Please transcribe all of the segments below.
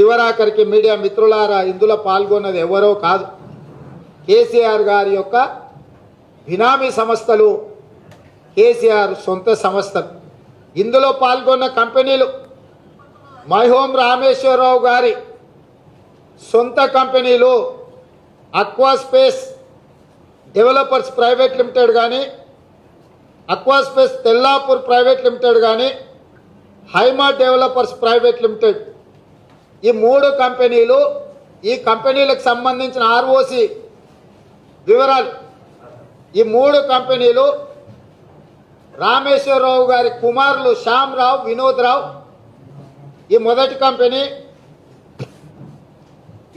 చివరాఖరికి media మిత్రులారా ఇందులో పాల్గొన్నది ఎవరో కాదు. కేసీఆర్ గారి యొక్క బినామీ సంస్థలు కేసీఆర్ సొంత సంస్థలు. ఇందులో పాల్గొన్న కంపెనీలు మైహోం రామేశ్వరరావు గారి సొంత కంపెనీలు అక్వాస్పేస్ డెవలపర్స్ ప్రైవేట్ లిమిటెడ్ కానీ అక్వాస్పేస్ తెల్లాపూర్ ప్రైవేట్ లిమిటెడ్ కానీ హైమా డెవలపర్స్ ప్రైవేట్ లిమిటెడ్ ఈ మూడు కంపెనీలు ఈ కంపెనీలకు సంబంధించిన ఆర్ఓసి వివరాలు. ఈ మూడు కంపెనీలు రామేశ్వరరావు గారి కుమారులు శ్యామ్ రావు వినోద్ రావు ఈ మొదటి కంపెనీ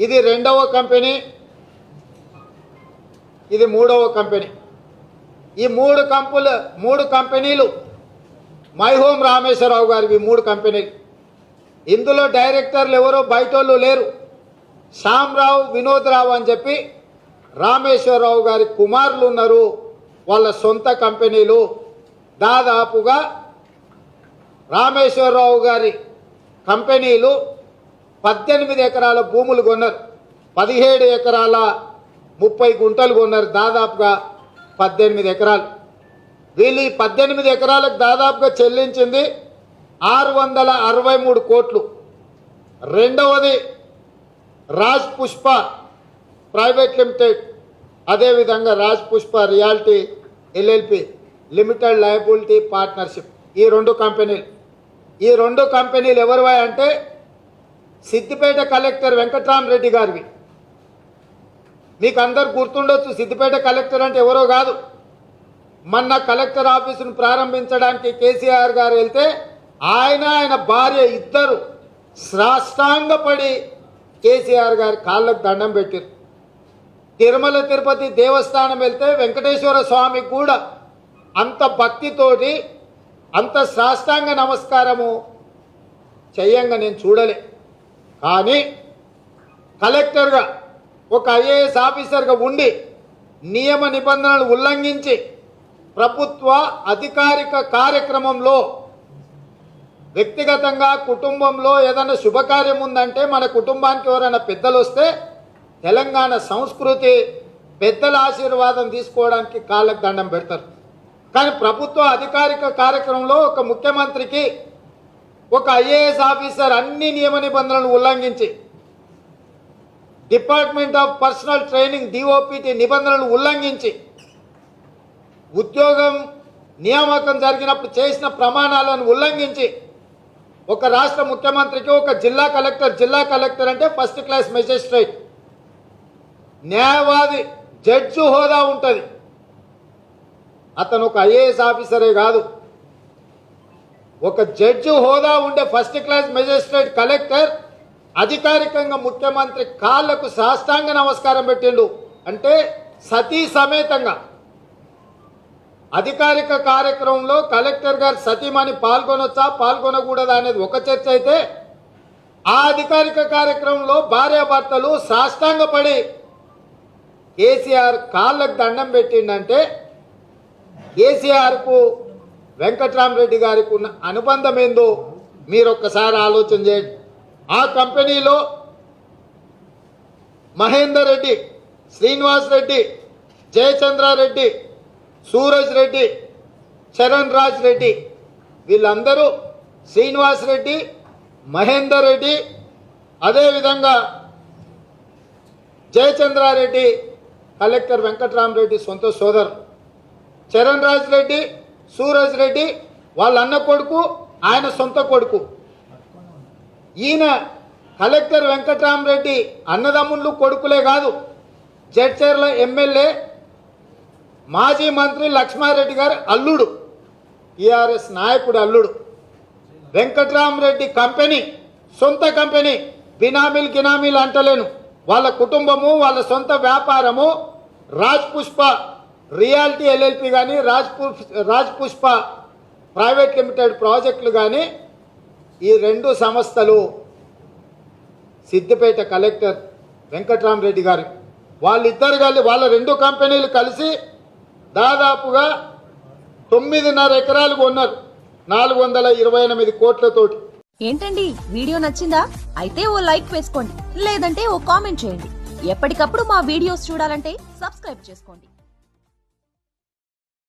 ఇది రెండవ కంపెనీ ఇది మూడవ కంపెనీ. ఈ మూడు కంపులు మూడు కంపెనీలు మైహోమ్ రామేశ్వరరావు గారివి మూడు కంపెనీలు. ఇందులో డైరెక్టర్లు ఎవరో బయటోళ్ళు లేరు. శ్యామ్రావు వినోద్ రావు అని చెప్పి రామేశ్వరరావు గారి కుమారులు ఉన్నారు. వాళ్ళ సొంత కంపెనీలు. దాదాపుగా రామేశ్వరరావు గారి కంపెనీలు పద్దెనిమిది ఎకరాల భూములు కొన్నారు. పదిహేడు ఎకరాల ముప్పై గుంటలు కొన్నారు దాదాపుగా పద్దెనిమిది ఎకరాలు. వీళ్ళు ఈ పద్దెనిమిది ఎకరాలకు దాదాపుగా చెల్లించింది ఆరు వందల అరవై మూడు కోట్లు. రెండవది రాజ్ పుష్ప ప్రైవేట్ లిమిటెడ్. అదేవిధంగా Raj Pushpa reality LLP limited liability partnership. ఈ రెండు కంపెనీలు. ఈ రెండు కంపెనీలు ఎవరివా అంటే సిద్దిపేట కలెక్టర్ వెంకట్రామరెడ్డి గారివి. మీకు అందరు గుర్తుండొచ్చు సిద్దిపేట కలెక్టర్ అంటే ఎవరో కాదు. మొన్న కలెక్టర్ ఆఫీసును ప్రారంభించడానికి కేసీఆర్ గారు వెళ్తే ఆయన ఆయన భార్య ఇద్దరు సాష్టాంగపడి కేసీఆర్ గారి కాళ్ళకు దండం పెట్టారు. తిరుమల తిరుపతి దేవస్థానం వెళ్తే వెంకటేశ్వర స్వామి కూడా అంత భక్తితోటి అంత సాష్టాంగ నమస్కారము చెయ్యంగా నేను చూడలే. కానీ కలెక్టర్గా ఒక ఐఏఎస్ ఆఫీసర్గా ఉండి నియమ నిబంధనలు ఉల్లంఘించి ప్రభుత్వ అధికారిక కార్యక్రమంలో వ్యక్తిగతంగా కుటుంబంలో ఏదైనా శుభకార్యం ఉందంటే మన కుటుంబానికి ఎవరైనా పెద్దలు వస్తే తెలంగాణ సంస్కృతి పెద్దల ఆశీర్వాదం తీసుకోవడానికి కాళ్ళకు దండం పెడతారు. కానీ ప్రభుత్వ అధికారిక కార్యక్రమంలో ఒక ముఖ్యమంత్రికి ఒక ఐఏఎస్ ఆఫీసర్ అన్ని నియమ నిబంధనలను ఉల్లంఘించి department of personnel training DOPT నిబంధనలు ఉల్లంఘించి ఉద్యోగం నియామకం జరిగినప్పుడు చేసిన ప్రమాణాలను ఉల్లంఘించి ఒక రాష్ట్ర ముఖ్యమంత్రికి ఒక జిల్లా కలెక్టర్ జిల్లా కలెక్టర్ అంటే ఫస్ట్ క్లాస్ మెజిస్ట్రేట్ న్యాయవాది జడ్జి హోదా ఉంటుంది. అతను ఒక ఐఏఎస్ ఆఫీసరే కాదు. ఒక జడ్జి హోదా ఉండే ఫస్ట్ క్లాస్ మెజిస్ట్రేట్ కలెక్టర్ అధికారికంగా ముఖ్యమంత్రి కాళ్ళకు సాష్టాంగ నమస్కారం పెట్టిండు. అంటే సతీ సమేతంగా. అధికారిక కార్యక్రమంలో కలెక్టర్ గారు సతీమణి పాల్గొనొచ్చా పాల్గొనకూడదా అనేది ఒక చర్చ అయితే ఆ అధికారిక కార్యక్రమంలో భార్యాభర్తలు సాష్టాంగపడి కేసీఆర్ కాళ్ళకు దండం పెట్టిండంటే కేసీఆర్కు వెంకట్రామరెడ్డి గారికి ఉన్న అనుబంధం ఏందో మీరు ఒక్కసారి ఆలోచన చేయండి. ఆ కంపెనీలో మహేందర్ రెడ్డి శ్రీనివాస్ రెడ్డి జయచంద్రారెడ్డి సూరజ్ రెడ్డి చరణ్ రాజ్ రెడ్డి వీళ్ళందరూ శ్రీనివాస్ రెడ్డి మహేందర్ రెడ్డి అదేవిధంగా జయచంద్రారెడ్డి కలెక్టర్ వెంకట్రామరెడ్డి సొంత సోదరు. చరణ్ రాజ్ రెడ్డి సూరజ్ రెడ్డి వాళ్ళ అన్న కొడుకు ఆయన సొంత కొడుకు. ఈయన కలెక్టర్ వెంకట్రామరెడ్డి అన్నదమ్ముళ్ళు కొడుకులే కాదు జడ్చర్ల ఎమ్మెల్యే మాజీ మంత్రి లక్ష్మారెడ్డి గారి అల్లుడు. టీఆర్ఎస్ నాయకుడు అల్లుడు. వెంకట్రామరెడ్డి కంపెనీ సొంత కంపెనీ బినామీలు గినామీలు అంటలేను. వాళ్ళ కుటుంబము వాళ్ళ సొంత వ్యాపారము రాజ్ పుష్ప రియాలిటీ ఎల్ఎల్పి కానీ రాజ్ రాజ్ పుష్ప ప్రైవేట్ లిమిటెడ్ ప్రాజెక్టులు కానీ ఈ రెండు సంస్థలు సిద్దిపేట కలెక్టర్ వెంకట్రామరెడ్డి గారు. వాళ్ళిద్దరు కలిసి వాళ్ళ రెండు కంపెనీలు కలిసి దాదాపుగా తొమ్మిదిన్నర ఎకరాలు కొన్నారు. నాలుగు వందల ఇరవై ఎనిమిది కోట్లతోటి. ఏంటండి? వీడియో నచ్చిందా? అయితే ఓ లైక్ వేసుకోండి. లేదంటే ఓ కామెంట్ చేయండి. ఎప్పటికప్పుడు మా వీడియోస్ చూడాలంటే సబ్స్క్రైబ్ చేసుకోండి.